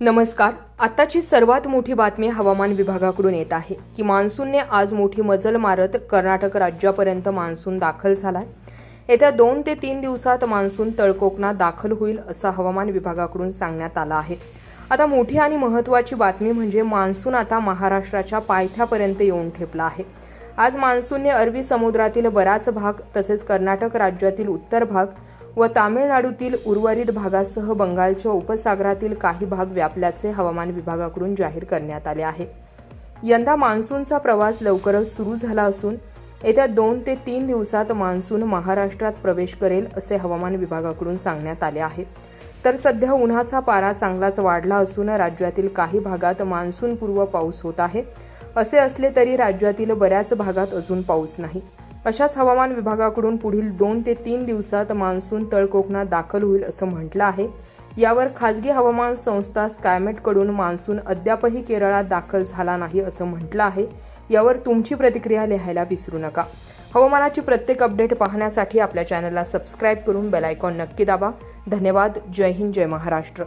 नमस्कार. आताची सर्वात मोठी बातमी हवामान विभागाकडून येत आहे की मान्सूनने आज मोठी मजल मारत कर्नाटक राज्यापर्यंत मान्सून दाखल झालाय. येत्या दोन ते तीन दिवसात मान्सून तळकोकणात दाखल होईल असं हवामान विभागाकडून सांगण्यात आलं आहे. आता मोठी आणि महत्त्वाची बातमी म्हणजे मान्सून आता महाराष्ट्राच्या पायथ्यापर्यंत येऊन ठेपला आहे. आज मान्सूनने अरबी समुद्रातील बराच भाग तसेच कर्नाटक राज्यातील उत्तर भाग व तामिळनाडूतील उर्वरित भागासह बंगालच्या उपसागरातील काही भाग व्यापल्याचे हवामान विभागाकडून जाहीर करण्यात आले आहे. यंदा मान्सूनचा प्रवास लवकरच सुरू झाला असून येत्या दोन ते तीन दिवसात मान्सून महाराष्ट्रात प्रवेश करेल असे हवामान विभागाकडून सांगण्यात आले आहे. तर सध्या उन्हाचा पारा चांगलाच वाढला असून राज्यातील काही भागात मान्सूनपूर्व पाऊस होत आहे. असे असले तरी राज्यातील बऱ्याच भागात अजून पाऊस नाही. अशाच हवामान विभागाकडून पुढील दोन ते तीन दिवसात मान्सून तळकोकणात दाखल होईल असं म्हटलं आहे. यावर खाजगी हवामान संस्था स्कायमेटकडून मान्सून अद्यापही केरळात दाखल झाला नाही असं म्हटलं आहे. यावर तुमची प्रतिक्रिया लिहायला विसरू नका. हवामानाची प्रत्येक अपडेट पाहण्यासाठी आपल्या चॅनलला सबस्क्राईब करून बेलायकॉन नक्की दाबा. धन्यवाद. जय हिंद जय महाराष्ट्र.